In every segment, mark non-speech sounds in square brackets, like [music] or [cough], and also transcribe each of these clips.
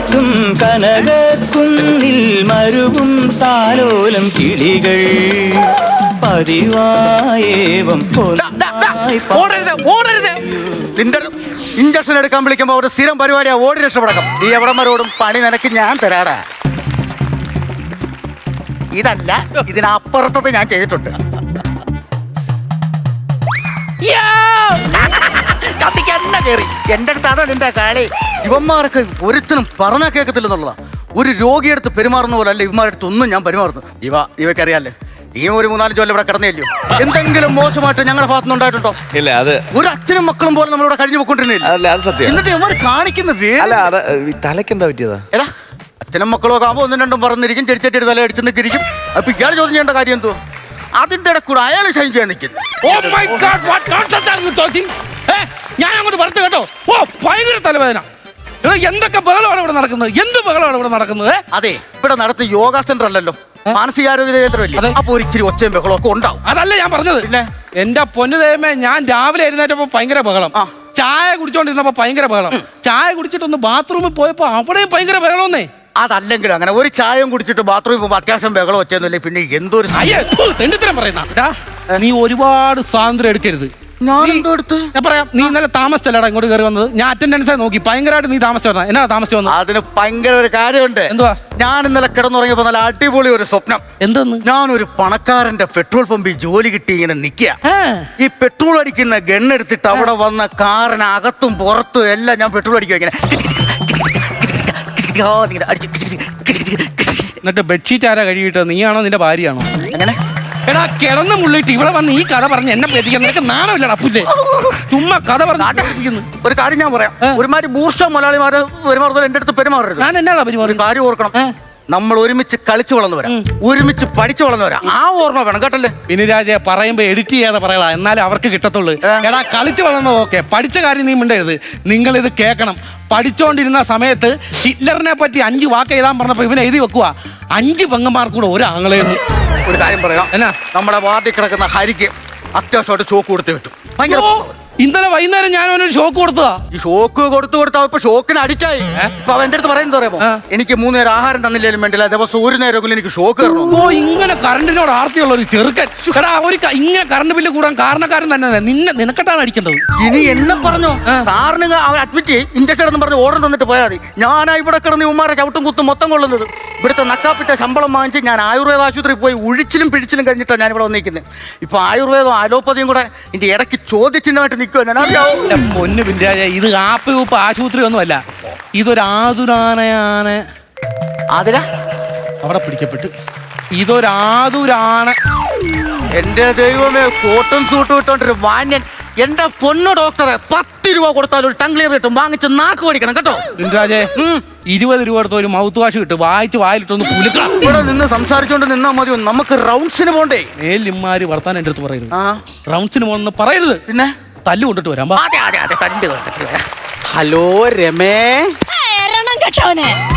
പാട്ടും കനകക്കുന്നിൽ മരുവും താലോലം കിളികൾ പതിവായേവം ഓടരുത് ഓടരുത്. നിന്റെ ഇഞ്ചക്ഷൻ എടുക്കാൻ വിളിക്കുമ്പോൾ ഒരു സ്ഥിരം പരിപാടിയാ ഓടി രക്ഷപ്പെടക്കം. നീ എവിടെ മരോടും പണി നിനക്ക് ഞാൻ തരാടാ. ഇതല്ല ഇതിനപ്പുറത്തത് ഞാൻ ചെയ്തിട്ടുണ്ട്. എന്റെ അടുത്ത് അതാ നിന്റെ കളി. ഇവന്മാർക്ക് ഒരുത്തിനും പറഞ്ഞാൽ കേൾക്കത്തില്ലെന്നുള്ളതാ ഒരു രോഗിയെടുത്ത് പെരുമാറുന്ന പോലെ അല്ല ഇവന്മാരുടെ അടുത്ത് ഒന്നും ഞാൻ പെരുമാറുന്നു ഇവ ഇവക്കറിയാലേ ഈ ഒരു മൂന്നാൽ ജോലി ഇവിടെ കിടന്നില്ലയോ എന്തെങ്കിലും മോശമായിട്ട് ഞങ്ങളുടെ ഭാഗത്തുനിന്ന് ഉണ്ടായിട്ടുണ്ടോ? ഇല്ല അത് ഒരു അച്ഛനും മക്കളും പോലെ നമ്മളിവിടെ കഴിഞ്ഞു പോയിക്കൊണ്ടിരുന്നില്ല അല്ല അത് സത്യം. എന്നിട്ട് ഇവർ കാണിക്കുന്ന അല്ല തലയ്ക്ക് എന്താ പറ്റിയതാ? ഏതാ അച്ഛനും മക്കളും ഒക്കെ ആകുമ്പോൾ ഒന്നും രണ്ടും പറഞ്ഞിരിക്കും ചെടിച്ചെട്ടി തല അടിച്ചു നിൽക്കിരിക്കും. അപ്പൊ ഇയാൾ ചോദ്യം ചെയ്യേണ്ട കാര്യം എന്തോ അതിന്റെ ഇടക്കൂടെ കൂടെ അയാൾ ഷൈൻ ചെയ്യാൻ നിൽക്കുന്നു. ഞാൻ അങ്ങോട്ട് പറഞ്ഞു കേട്ടോ. ഓ ഭയങ്കര തലവേദന. എടാ, എന്തൊക്കെ ബഹളമാണ് ഇവിടെ നടക്കുന്നത്? എന്ത് ബഹളമാണ് ഇവിടെ നടക്കുന്നത്? അതെ ഇവിടെ നടത്തുന്ന യോഗ സെന്റർ അല്ലല്ലോ മാനസികാരോഗ്യ കേന്ദ്രമല്ലേ. അപ്പൊ ഒരിച്ചിരി ഒച്ചയും ബഹളം ഒക്കെ ഉണ്ടാവും. അതല്ല ഞാൻ പറഞ്ഞത്. പിന്നെ? എന്റെ പൊന്നു ദൈവമേ ഞാൻ രാവിലെ എഴുന്നേറ്റപ്പോ ഭയങ്കര ബഹളം. ചായ കുടിച്ചോണ്ടിരുന്നപ്പോ ഭയങ്കര ബഹളം. ചായ കുടിച്ചിട്ടൊന്ന് ബാത്റൂമിൽ പോയപ്പോ അവിടെയും ഭയങ്കര ബഹളമെന്നേ. അതല്ലെങ്കിലും അങ്ങനെ ഒരു ചായം കുടിച്ചിട്ട് ബാത്റൂമിൽ പോകുമ്പോൾ അത്യാവശ്യം ബഹളം ഒച്ചയൊന്നുമില്ല? പിന്നെ എന്തൊരു തെണ്ടിത്തരം പറയുന്ന. നീ ഒരുപാട് സ്വാതന്ത്ര്യം എടുക്കരുത്. ഞാൻ പറയാം നീ ഇന്നലെ താമസിച്ചല്ലടാ ഇങ്ങോട്ട് കയറി വന്നത് ഞാൻ അറ്റൻഡൻസ് നോക്കി ഭയങ്കരമായിട്ട് നീ താമസിച്ചു വന്നത് എന്നാ താമസിച്ചു വന്നത് അതിന് ഭയങ്കര ഒരു കാര്യമുണ്ട് എന്തുവാ ഞാൻ ഇന്നലെ കിടന്നുറങ്ങിയപ്പോ നല്ല അടിപൊളി ഒരു സ്വപ്നം എന്തെന്ന് ഞാനൊരു പണക്കാരന്റെ പെട്രോൾ പമ്പിൽ ജോലി കിട്ടി ഇങ്ങനെ നിൽക്കുക ആ, ഈ പെട്രോൾ അടിക്കുന്ന ഗണ്ണെടുത്തിട്ട് അവിടെ വന്ന കാറിന് അകത്തും പുറത്തും എല്ലാം ഞാൻ പെട്രോൾ അടിക്കുക ഇങ്ങനെ എന്നിട്ട് ബെഡ്ഷീറ്റ് ആരാ കഴുകിയിട്ട് നീയാണോ നിന്റെ ഭാര്യയാണോ അങ്ങനെ എടാ കിടന്ന് മുള്ളിട്ട് ഇവിടെ വന്ന് ഈ കഥ പറഞ്ഞ് എന്നെ പേടിക്കാൻ നിനക്ക് നാണമില്ലടാ പുല്ലേ. ചുമ്മാ കഥ പറഞ്ഞു. ഒരു കാര്യം ഞാൻ പറയാം. ഒരുമാതിരി ബൂർഷ മലയാളിമാര് പെരുമാറുന്നത് എന്റെ അടുത്ത് പെരുമാറരുത്. ഞാൻ എന്നാടാ പെരുമാറും കാര്യം ഓർക്കണം. നമ്മൾ ഒരുമിച്ച് കളിച്ചു വളർന്നവരാ ഒരുമിച്ച് പഠിച്ചു വളർന്നവരാ ആ ഓർമ്മ വേണം കേട്ടല്ലേ? വിനുരാജെ പറയുമ്പോ എഡിറ്റ് ചെയ്യാതെ പറയടാ. എന്നാലേ അവർക്ക് കിട്ടത്തുള്ളൂ. എടാ കളിച്ചു വളർന്നത് ഓക്കെ. പഠിച്ച കാര്യം നീ മിണ്ടരുത്. നിങ്ങൾ ഇത് കേൾക്കണം. പഠിച്ചോണ്ടിരുന്ന സമയത്ത് ഹിറ്റ്ലറിനെ പറ്റി അഞ്ച് വാക്ക് എഴുതാൻ പറഞ്ഞപ്പോ ഇവനെ എഴുതി വെക്കുക അഞ്ച് പെങ്ങന്മാർക്കൂടെ ഒരു ആങ്ങളെന്ന് ഒരു കാര്യം പറയാം. എന്നാ? നമ്മുടെ വാർഡിൽ കിടക്കുന്ന ഹരിക്ക് അത്യാവശ്യമായിട്ട് ഷോക്ക് കൊടുത്തു വിട്ടു. ഭയങ്കര ഇന്നലെ വൈകുന്നേരം ഞാൻ അവനൊരു ഷോക്ക് കൊടുത്തതാ. ഈ ഷോക്ക് കൊടുത്തു കൊടുത്താ ഇപ്പൊ ഷോക്കിന് അടിച്ചായി? ഇപ്പൊ അവൻ എന്റെ അടുത്ത് പറയുന്നത് അറിയാമോ? ആ. എനിക്ക് മൂന്ന് നേരം ആഹാരം തന്നില്ലേലും വേണ്ടില്ല. ദിവസം ഒരു നേരമെങ്കിലും എനിക്ക് ഷോക്ക് തരണം ഓ ഇങ്ങനെ കറണ്ടിനോട് ആർത്തിയുള്ള ഒരു ചെറുക്കൻ. എടാ ഒരു ക- ഇങ്ങനെ കറണ്ട് ബില്ല് കൂടാൻ കാരണക്കാരൻ തന്നെ നിന്നെ നിനക്കെട്ടാണ് അടിക്കേണ്ടത്. ഇനി എന്നെ പറഞ്ഞോ. സാറിന് അവൻ അഡ്മിറ്റ് ചെയ്യും. ഇഞ്ചക്ഷൻ എന്ന് പറഞ്ഞ് ഓർഡർ തന്നിട്ട് പോയാൽ മതി. ഞാനാ ഇവിടെ കിടന്ന് ഉമ്മാരെ ചവിട്ടും കുത്തും മൊത്തം കൊള്ളുന്നത്. ഇവിടുത്തെ നക്കാപ്പിട്ട ശമ്പളം വാങ്ങിച്ച് ഞാൻ ആയുർവേദ ആശുപത്രി പോയി ഉഴിച്ചിലും പിഴിച്ചിലും കഴിഞ്ഞിട്ടാണ് ഞാൻ ഇവിടെ വന്നിരിക്കുന്നത് ഇപ്പൊ ആയുർവേദവും അലോപ്പതിയും കൂടെ എന്റെ ഇടയ്ക്ക് ചോദ്യചിഹ്നമായിട്ട് നിൽക്കുക ഞാൻ അറിയാവോ? എന്റെ പൊന്നു ഇത് ആപ്പ് ഉപ്പ് ആശുപത്രി ഒന്നുമല്ല ഇതൊരു ആതുരാനയാണ്. അതിലാ? അവിടെ പിടിക്കപ്പെട്ടു. ഇതൊരു ആതുരാന എന്റെ ദൈവമേ കോട്ടും സൂട്ടും ഇട്ടോണ്ടൊരു മാന്യൻ എന്റെ പൊന്നു ഡോക്ടറെ പത്ത് രൂപ കൊടുത്താൽ ഒരു ടംഗ്ലിയർ കിട്ടും. വാങ്ങിച്ച് നാക്ക് പഠിക്കണം കേട്ടോ? ഉം. ഇരുപത് രൂപ കൊടുത്ത ഒരു മൗത്ത് വാഷ് കിട്ടും. വായിച്ച് വായിലിട്ടൊന്ന് പുലുക്കണം ഇവിടെ നിന്ന് സംസാരിച്ചോണ്ട് നിന്നാ മതി നമുക്ക് റൗണ്ട്സിന് പോണ്ടേ? മേലിമ്മാര് വർത്താൻ എന്റെ അടുത്ത് പറയരുത്. ആ. റൗണ്ട്സിന് പോകണമെന്ന് പറയരുത്. പിന്നെ? തല്ലു കൊണ്ടിട്ട് വരാം ബാ. അതെ അതെ അതെ കൊണ്ടിട്ട് ഹലോ രമേ. എരണം കെട്ടവനെ.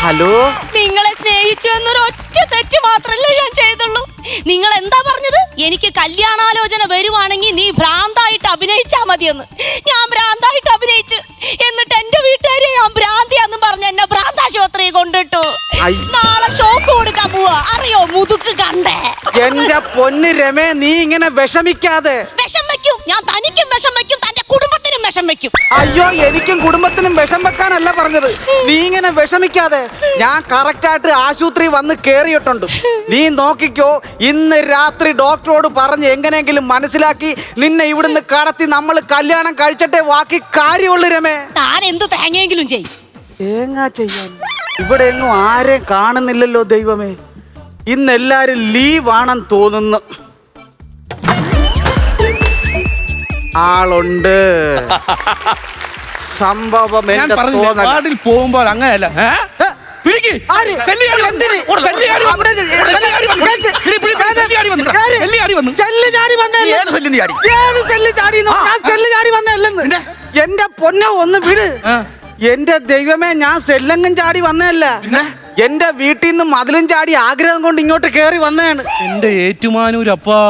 ഹലോ. നിങ്ങളെ സ്നേഹിച്ചു എന്നൊരു ഒറ്റ തെറ്റ് മാത്രല്ലേ ഞാൻ ചെയ്തുള്ളൂ? നിങ്ങൾ എന്താ പറഞ്ഞത്? എനിക്ക് കല്യാണാലോചന വരുവാണെങ്കിൽ നീ ഭ്രാന്തായിട്ട് അഭിനയിച്ചാ മതിയെന്ന്. ഞാൻ ഭ്രാന്തായിട്ട് അഭിനയിച്ചു എന്നിട്ട് എന്റെ വീട്ടുകാരെ ഞാൻ ഭ്രാന്തിയാന്നും പറഞ്ഞ് എന്നെ ഭ്രാന്താശുപത്രി കൊണ്ടിട്ടു. നാളെ ഷോക്ക് കൊടുക്കാൻ പോവാ. അറിയോ? മുതുക്ക് കണ്ടേ. എന്റെ പൊന്ന് രമേ നീ ഇങ്ങനെ വിഷമിക്കാതെ. വിഷം വെക്കും ഞാൻ വിഷം വെക്കും. അയ്യോ എനിക്കും കുടുംബത്തിനും വിഷം വെക്കാനല്ല പറഞ്ഞത്. നീ ഇങ്ങനെ വിഷമിക്കാതെ ഞാൻ കറക്റ്റായിട്ട് ആശുപത്രി വന്ന് കേറിയിട്ടുണ്ട്. നീ നോക്കിക്കോ ഇന്ന് രാത്രി ഡോക്ടറോട് പറഞ്ഞ് എങ്ങനെയെങ്കിലും മനസ്സിലാക്കി നിന്നെ ഇവിടുന്ന് കടത്തി നമ്മൾ കല്യാണം കഴിച്ചിട്ടേ ബാക്കി കാര്യമുള്ളൂ രമേ. ഞാൻ എന്ത് തേങ്ങയെങ്കിലും ചെയ്യും തേങ്ങ ചെയ്യാൻ. ഇവിടെ എങ്ങും ആരെയും കാണുന്നില്ലല്ലോ ദൈവമേ. ഇന്ന് എല്ലാരും ലീവാണെന്ന് തോന്നുന്നു. ആളുണ്ട് സംഭവം ഞാൻ എന്റെ പറഞ്ഞില്ലേ തോന്നൽ വാർഡിൽ പോകുമ്പോൾ അങ്ങനെയല്ല ഏ? പിടിക്ക്. ആര്? ചെല്ലിയാടി വന്നു. എന്തിന്? ചെല്ലിയാടി വന്നു. അവിടെ ചെല്ലിയാടി വന്നു. കേട്ട്. പിടി, പിടി, പിടി, ചെല്ലിയാടി വന്നു. ആര്? ചെല്ലിയാടി വന്നു. സെല്ല് ചാടി വന്നതല്ലേ? ഏത് ചാടി? ഏത് സെല്ല് ചാടി ഞാൻ സെല്ല് ചാടി വന്നതല്ലെന്ന് എന്റെ പൊന്നോ ഒന്ന് വിട് ആ. എന്റെ ദൈവമേ ഞാൻ സെല്ലങ്ങും ചാടി വന്നതല്ല എന്റെ വീട്ടിൽ നിന്ന് മതിലും ചാടി ആഗ്രഹം കൊണ്ട് ഇങ്ങോട്ട് കേറി വന്നതാണ് എന്റെ ഏറ്റുമാനൂരപ്പാ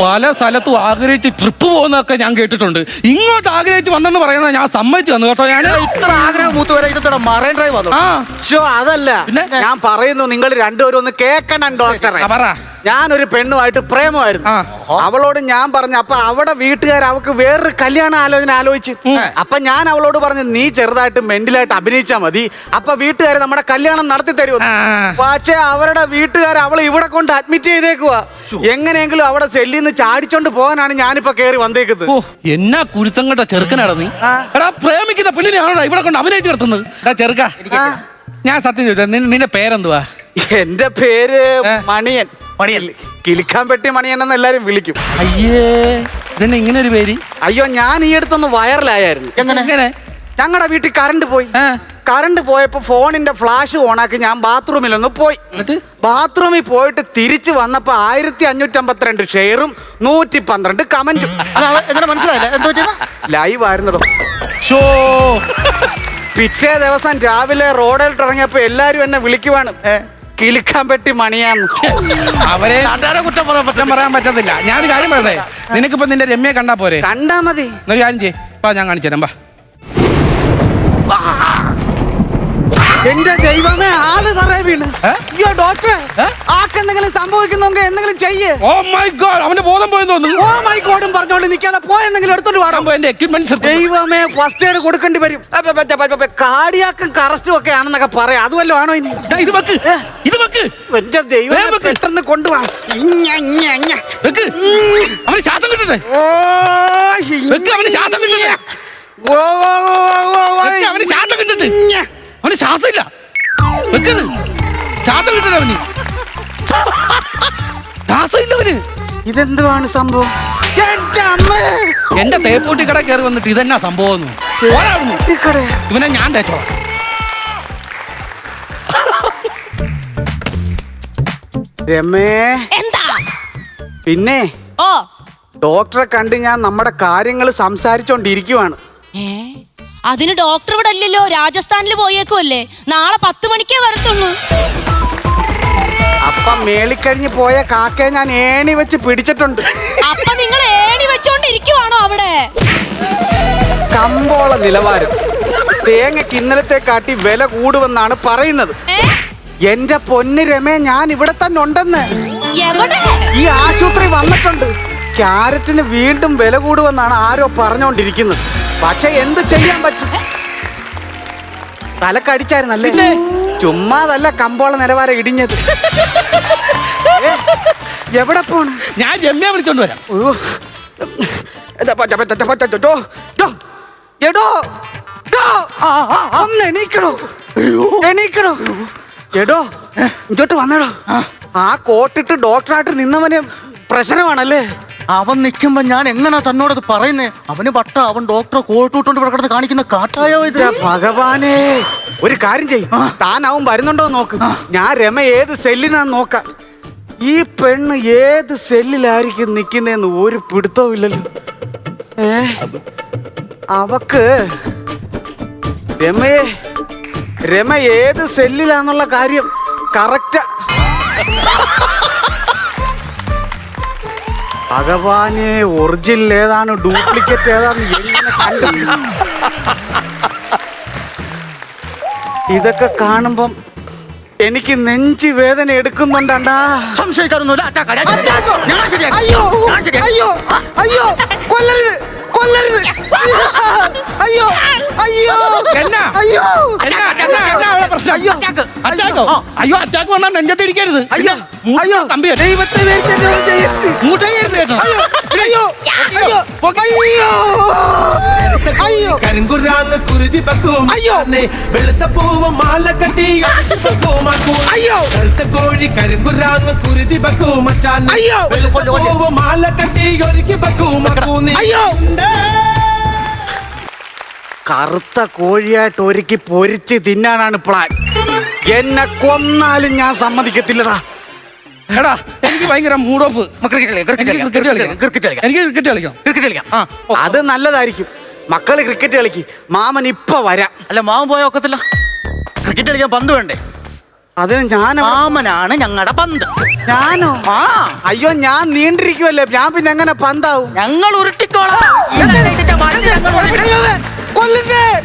പല സ്ഥലത്തും ആഗ്രഹിച്ച് ട്രിപ്പ് പോകുന്നതൊക്കെ ഞാൻ കേട്ടിട്ടുണ്ട്. ഇങ്ങോട്ട് ആഗ്രഹിച്ച് വന്നെന്ന് പറയുന്നത് ഞാൻ സമ്മതിച്ചു വന്നു കേട്ടോ. ഞാൻ ഇത്ര ആഗ്രഹം മൂത്തുവരെ ഇതെന്താ മറൈൻ ഡ്രൈവ് അതല്ല. പിന്നെ? ഞാൻ പറയുന്നു നിങ്ങൾ രണ്ടുപേരും ഒന്ന് കേക്കണം ഡോക്ടറെ പറ. ഞാനൊരു പെണ്ണുമായിട്ട് പ്രേമമായിരുന്നു. അവളോട് ഞാൻ പറഞ്ഞു അപ്പൊ അവിടെ വീട്ടുകാർ അവൾക്ക് വേറൊരു കല്യാണ ആലോചന ആലോചിച്ച്. അപ്പൊ ഞാൻ അവളോട് പറഞ്ഞു നീ ചെറുതായിട്ട് മെന്റലായിട്ട് അഭിനയിച്ചാ മതി. അപ്പൊ വീട്ടുകാർ നമ്മുടെ കല്യാണം നടത്തി തരുമെന്ന് പക്ഷെ അവരുടെ വീട്ടുകാർ അവളെ ഇവിടെ കൊണ്ട് അഡ്മിറ്റ് ചെയ്തേക്കുക എങ്ങനെയെങ്കിലും അവിടെ സെല്ലിൽ നിന്ന് ചാടിച്ചോണ്ട് പോകാനാണ് ഞാനിപ്പോ കേറി വന്നേക്കുന്നത്. എന്നാ കുരുത്തം കണ്ട ചെറുക്കനാണ് നീ? എടാ പ്രേമിക്കുന്ന പെണ്ണിനെയാണോ ഇവിടെ കൊണ്ട് അഭിനയിച്ചു നടത്തുന്നത്? എടാ ചെറുക്ക. ഞാൻ സത്യം ചോദിച്ചാ നിന്റെ പേരെന്തുവാ? എന്റെ പേര് മണിയൻ. മണിയൻ. കിളിക്കാൻ പെട്ടി മണിയൻ എന്ന് എല്ലാരും വിളിക്കും. അയ്യേ ഇതന്നെ ഇങ്ങനെ ഒരു പേര്? അയ്യോ ഞാൻ ഈ അടുത്തൊന്ന് വൈറലായായിരുന്നു എങ്ങനെ? ഞങ്ങളുടെ വീട്ടിൽ കറണ്ട് പോയി. കറണ്ട് പോയപ്പോ ഫോണിന്റെ ഫ്ലാഷ് ഓണാക്കി ഞാൻ ബാത്റൂമിൽ ഒന്ന് പോയി. എന്നിട്ട്? ബാത്റൂമിൽ പോയിട്ട് തിരിച്ചു വന്നപ്പോ ആയിരത്തി അഞ്ഞൂറ്റി അമ്പത്തിരണ്ട് ഷെയറും നൂറ്റി പന്ത്രണ്ട് കമന്റും. അല്ല, അത് എങ്ങനെ മനസ്സിലായില്ല? എന്തോ ചെയ്ത? ലൈവ് ആയിരുന്നടോ ഷോ. പിറ്റേ ദിവസം രാവിലെ റോഡിൽ ഇറങ്ങിയപ്പോ എല്ലാരും എന്നെ വിളിക്കുവാണ്. കിലുക്കാൻ പറ്റി മണിയാന്ന് അവരെ നാട്ടുകാരെ കുറ്റം പറയാൻ കുറ്റം പറയാൻ പറ്റത്തില്ല. ഞാനൊരു കാര്യം പറയട്ടെ? നിനക്കിപ്പോ നിന്റെ രമ്യെ കണ്ടാ പോരെ? കണ്ടാ മതി. എന്നൊരു കാര്യം ചെയ്യ്. ഞാൻ കാണിച്ചു തരാം എന്റെ ദൈവമേ ആൾ തറേ വീണ്. അയ്യോ ഡോക്ടർ ഏ? ആക്കെന്തെങ്കിലും സംഭവിക്കുന്നെങ്കിൽ എന്തെങ്കിലും ചെയ്യേ. ഓ മൈ ഗോഡ് അവന്റെ ബോധം പോയെന്ന് തോന്നുന്നു. ഓ മൈ ഗോഡും പറഞ്ഞോണ്ട് നിൽക്കാതെ പോയെന്തെങ്കിലും എടുത്തോണ്ട് വാടാ. അപ്പൊ എന്റെ എക്യുപ്മെന്റ്സ് ദൈവമേ ഫസ്റ്റ് എയ്ഡ് കൊടുക്കേണ്ടി വരും. കാടിയാക്കും കറസ്റ്റും ഒക്കെ ആണെന്നൊക്കെ പറയാം. അതുമല്ലോ ആണോ ഇനി? ഇത് വെക്ക്. ഇത് വെക്ക്. എന്റെ ദൈവം. പെട്ടെന്ന് കൊണ്ടുവാ. അവന് ശ്വാസം കിട്ടട്ടെ. അവന് ശ്വാസം കിട്ടട്ടെ. ഓ, ഓ, ഓ, ഓ, ഓ, വെക്ക് അവന് ശ്വാസം കിട്ടട്ടെ. അവന് ശ്വാസമില്ല ഇല്ല വെക്കത് ശ്വാസം കിട്ടില്ല അവന്. ശ്വാസമില്ല അവന്. ഇതെന്തുവാണ് സംഭവം? എന്റെ അമ്മേ. എന്റെ തേപ്പൂട്ടി കട കയറി വന്നിട്ട് ഇതെന്നാ സംഭവം. ഇവനെ ഞാൻ തേച്ചോളാം. രമേ. എന്താ? പിന്നെ ഓ. ഡോക്ടറെ കണ്ട് ഞാൻ നമ്മുടെ കാര്യങ്ങൾ സംസാരിച്ചോണ്ടിരിക്കുവാണ്. ഏ? അതിന് ഡോക്ടർ ഇവിടെ അല്ലല്ലോ രാജസ്ഥാനിൽ പോയേക്കുമല്ലേ നാളെ പത്ത് മണിക്കേ വരത്തുള്ളൂ. അപ്പൊ മേളിക്കഴിഞ്ഞ് പോയ കാക്കയെ ഞാൻ ഏണി വെച്ച് പിടിച്ചിട്ടുണ്ട്. അപ്പൊ നിങ്ങൾ ഏണി വെച്ചോണ്ടിരിക്കുവാണോ അവിടെ? കമ്പോള നിലവാരം. തേങ്ങക്ക് ഇന്നലത്തെ കാട്ടി വില കൂടുമെന്നാണ് പറയുന്നത്. ഏ? എന്റെ പൊന്ന് രമേ ഞാൻ ഇവിടെ തന്നെ ഉണ്ടെന്ന്. എവിടെ? ഈ ആശുപത്രി വന്നിട്ടുണ്ട്. ക്യാരറ്റിന് വീണ്ടും വില കൂടുമെന്നാണ് ആരോ പറഞ്ഞുകൊണ്ടിരിക്കുന്നത് പക്ഷെ എന്ത് ചെയ്യാൻ പറ്റും? തലക്കടിച്ചായിരുന്നല്ലേ? ചുമ്മാതല്ല കമ്പോള നിലവാരം ഇടിഞ്ഞത്. എവിടെ പോണ്? ഞാൻ രമ്യ വിളിച്ചോണ്ട് വരാം. എടാ, ഒന്ന് എണീക്കണോ? എണീക്കണോ? എടോ ഇങ്ങോട്ട് വന്നടോ. ആ കോട്ടിട്ട് ഡോക്ടറായിട്ട് നിന്നവന് പ്രശ്നമാണല്ലേ? അവൻ നിൽക്കുമ്പോ ഞാൻ എങ്ങനെ തന്നോടത് പറയുന്നേ? അവന് വട്ട അവൻ ഡോക്ടറെ കോട്ടൂട്ടോണ്ട് ഇവിടെ കിടന്ന് കാണിക്കുന്ന കാട്ടായോ ഇത്? ഭഗവാനെ ഒരു കാര്യം ചെയ്യും. താൻ അവൻ വരുന്നുണ്ടോ നോക്ക്. ഞാൻ രമ ഏത് സെല്ലിനാന്ന് നോക്കാം. ഈ പെണ്ണ് ഏത് സെല്ലിലായിരിക്കും നിൽക്കുന്നതെന്ന് ഒരു പിടുത്തവും ഇല്ലല്ലോ. ഏ? അവക്ക് രമയെ രമ ഏത് സെല്ലിലാന്നുള്ള കാര്യം കറക്റ്റ് ഭഗവാനെ ഒറിജിനൽ ഏതാണ് ഡ്യൂപ്ലിക്കേറ്റ് ഏതാണ് എങ്ങനെ ഇതൊക്കെ കാണുമ്പം എനിക്ക് നെഞ്ചി വേദന എടുക്കുന്നുണ്ടാ. അയ്യോ. അയ്യോ അയ്യോ കൊല്ലരുത് കൊല്ലരുത്. [laughs] അയ്യോ അയ്യോ? അയ്യോ എന്നാ, എന്നാ, എന്നാ അവിടെ പ്രശ്നം? അയ്യോ. അറ്റാക്കോ ആ. അയ്യോ അറ്റാക്ക് വന്നാൽ നെഞ്ചത്തിരിക്കരുത് അയ്യോ അയ്യോ കേട്ടോ. ദൈവത്തെ മേടിച്ചിട്ട് ഒന്ന് ചെയ്യരുത്. ചെയ്യരുത് കേട്ടോ. അയ്യോ അയ്യോ അയ്യോ അയ്യോ അയ്യോ കരിങ്കുരാങ്ങ് കുരുതി പക്കും അയ്യോ. വെളുത്ത പൂവ് മാല കെട്ടി അയ്യോ. കറുത്ത കോഴി കരിങ്കുരാങ്ങ് കുരുതി പക്കും അയ്യോ. വെളുത്ത പൂവ് കറുത്ത കോഴിയായിട്ട് ഒരുക്കി പൊരിച്ച് തിന്നാനാണ് പ്ലാൻ എന്നെ കൊന്നാലും ഞാൻ സമ്മതിക്കത്തില്ലടാ. എടാ എനിക്ക് ഭയങ്കര മൂഡ് ഓഫ് എനിക്ക് ക്രിക്കറ്റ് കളിക്കാം. എനിക്ക് ക്രിക്കറ്റ് കളിക്കാം. ആ അത് നല്ലതായിരിക്കും. മക്കൾ ക്രിക്കറ്റ് കളിക്ക്. മാമൻ ഇപ്പൊ വരാം. അല്ല മാമൻ പോയ ഒക്കത്തില്ല. ക്രിക്കറ്റ് കളിക്കാൻ പന്ത് വേണ്ടേ? അതിന് ഞാൻ മാമനാണ് ഞങ്ങളുടെ പന്ത്. ഞാനോ? ആ. അയ്യോ ഞാൻ നീണ്ടിരിക്കുവല്ലേ. ഞാൻ പിന്നെ എങ്ങനെ പന്താവും? ഞങ്ങൾ ഉരുട്ടിക്കോളാം. കൊല്ലുന്നേ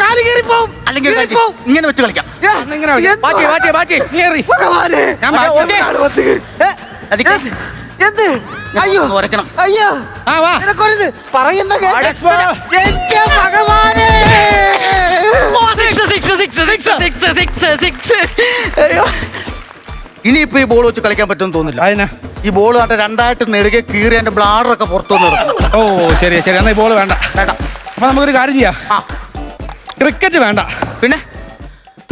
കാൽ. അല്ലെങ്കിൽ ഒരു കാര്യം കീറിപ്പോവും. ഇങ്ങനെ വെച്ച് കളിക്കാം. ഇങ്ങനെ. എന്തുവാ? ഭഗവാനെ. ഞാൻ മറ്റേ. വന്ന് കീറി. ഏ, അതിക്ക് എന്ത്? എന്ത്? അയ്യോ. ഒന്ന് ഉരയ്ക്കണം. അയ്യോ. ആ വാ. പറയുന്ന കേ-. എന്റെ ഭഗവാനെ. ഓ, six, six, six, six, six, six, six. അയ്യോ. ഇനിയിപ്പോ ഈ ബോൾ വെച്ച് കളിക്കാൻ പറ്റുമെന്ന് തോന്നില്ല അതിനാ. ഈ ബോൾ ആട്ടെ രണ്ടായിട്ട് നെടുകെ കീറി എന്റെ ബ്ലാഡറൊക്കെ പുറത്തു നടക്കും ഓ ശരി ശരി എന്നാ ബോൾ വേണ്ട. വേണ്ട. അപ്പൊ നമുക്കൊരു കാര്യം ചെയ്യാം. ആ. ക്രിക്കറ്റ് വേണ്ട. പിന്നെ?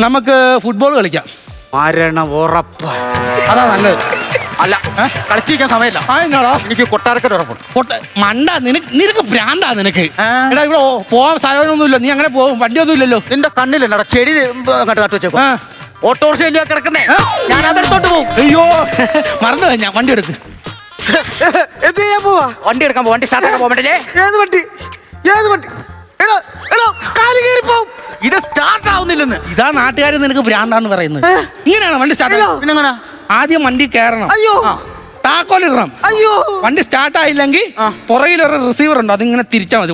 നമുക്ക് ഫുട്ബോൾ കളിക്കാം. മരണം ഉറപ്പ്. അതാ നല്ലത്. അല്ല കളിച്ചിരിക്കാൻ സമയമില്ല. ആ എന്നോടോ? എനിക്ക് കൊട്ടാരക്കര ഉറപ്പുണ്ട് പൊട്ട മണ്ട നിനക്ക് നിനക്ക് ഭ്രാന്താ നിനക്ക്. ആ. എടാ ഇവിടെ ഓ- പോവാൻ സ്ഥലമൊന്നുമില്ല. നീ അങ്ങനെ പോകും. വണ്ടിയൊന്നും ഇല്ലല്ലോ. നിന്റെ കണ്ണിലെന്നടാ ചെടി അങ്ങോട്ട് നട്ടു വെച്ചേക്കും. ആ. ഓട്ടോറിക്ഷയിലോ കിടക്കുന്നേ. ഞാൻ അതെടുത്തോട്ട് പോകും അയ്യോ മറന്നു ഞാൻ. വണ്ടി എടുക്ക്. എന്ത് ചെയ്യാൻ പോവാ? വണ്ടി എടുക്കാൻ പോവാ. വണ്ടി സ്റ്റാർട്ടാക്കാൻ പോകണ്ടല്ലേ ഏത് വണ്ടി? ഏത് വണ്ടി? എടോ എടോ കാൽ കീറിപ്പോവും ഇത് സ്റ്റാർട്ട് ആവുന്നില്ലെന്ന്. ഇതാ നാട്ടുകാർ നിനക്ക് ഭ്രാന്താന്ന് പറയുന്നത്. ഇങ്ങനെയാണ് വണ്ടി സ്റ്റാർട്ട് അയ്യോ. ആദ്യം വണ്ടി കയറണം. അയ്യോ. താക്കോലിടണം. അയ്യോ. വണ്ടി സ്റ്റാർട്ട് ആയില്ലെങ്കിൽ. പുറകിലൊരു റിസീവർ ഉണ്ട്. അതിങ്ങനെ തിരിച്ചാൽ മതി.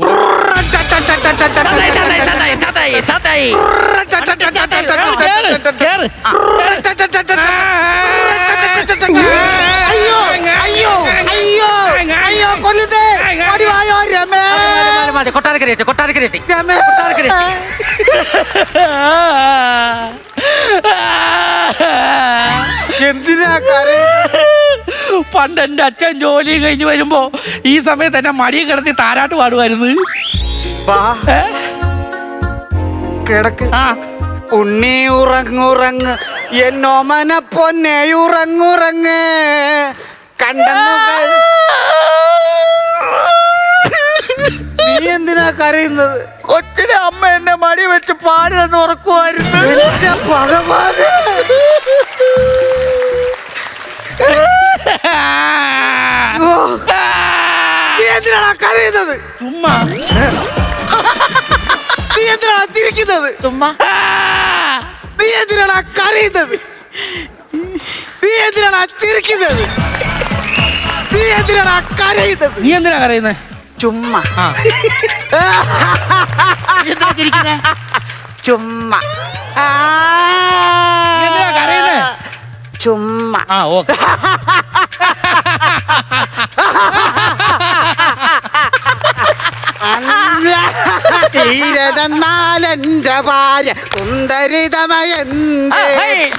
അയ്യോ അയ്യോ അയ്യോ അയ്യോ കൊല്ലുന്നേ. രമേ കൊട്ടാരക്കര എത്തി കൊട്ടാരക്കര എത്തി. കൊട്ടാരക്കര എന്തിനാ പണ്ട് എന്റെ അച്ഛൻ ജോലി കഴിഞ്ഞ് വരുമ്പോ ഈ സമയത്ത് എന്നെ മടി കിടത്തി താരാട്ട് പാടുമായിരുന്നു. കിടക്ക്. ആ. ഉണ്ണി ഉറങ്ങുറങ്ങ് എന്നോമന പൊന്നെ ഉറങ്ങുറങ്ങ്. കണ്ടെന്നു ക- നീ എന്തിനാ കരയുന്നത്? കൊച്ചിന്റെ അമ്മ എന്നെ മടി വെച്ച് തന്നെ ഉറക്കുമായിരുന്നു. എന്റെ ഭഗവാനെ! [laughs] നീ എന്തിനാണ് കരയുന്നത്? ചുമ്മാ. നീ എന്തിനാണ് ചിരിക്കുന്നത്? ചുമ്മാ. നീ എന്തിനാണ് കരയുന്നത്? നീ എന്തിനാണ് ചിരിക്കുന്നത്? നീ എന്തിനാണ് കരയുന്നത്? നീ എന്തിനാ കരയുന്നേ? ചുമ്മാ. ആ. എന്തിനാ ചിരിക്കുന്നെ? ചുമ്മാ. നീ എന്തിനാ കരയുന്നേ? ചുമ്മാ. ആ ഓക്കെ. തീരനാലെന്റെ ഭാര്യ സുന്ദരിതമയന്ത്. ആ, ഹേയ്.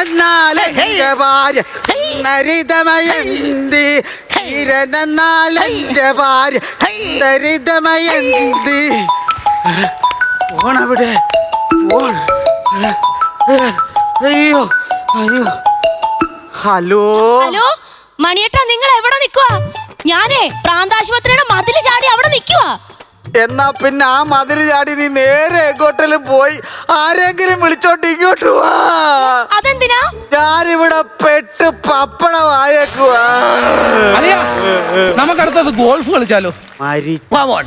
എന്നാലെന്റെ ഭാര്യ സുന്ദരിതമയന്ത്. തീരനാലെന്റെ ഭാര്യ സുന്ദരിതമയന്ത് ഫോണവിടെ. ഫോൺ. അയ്യോ അയ്യോ. ഹലോ? ഹലോ? മണിയേട്ടാ നിങ്ങൾ എവിടെ നിൽക്കുക ഞാനേ പ്രാന്താശുപത്രിയുടെ മതിൽ ചാടി അവിടെ നിക്കുവാ എന്നാ പിന്നെ ആ മതിരി ചാടി നീ നേരെ എങ്ങോട്ടെങ്കിലും പോയി ആരെങ്കിലും വിളിച്ചോണ്ട് ഇങ്ങോട്ട് വാ. അതെന്തിനാ? ഞാനിവിടെ പെട്ട് പപ്പടമായേക്കുവാ. അലിയ നമുക്കടുത്തത് ഗോൾഫ് കളിച്ചാലോ? മരി Come on.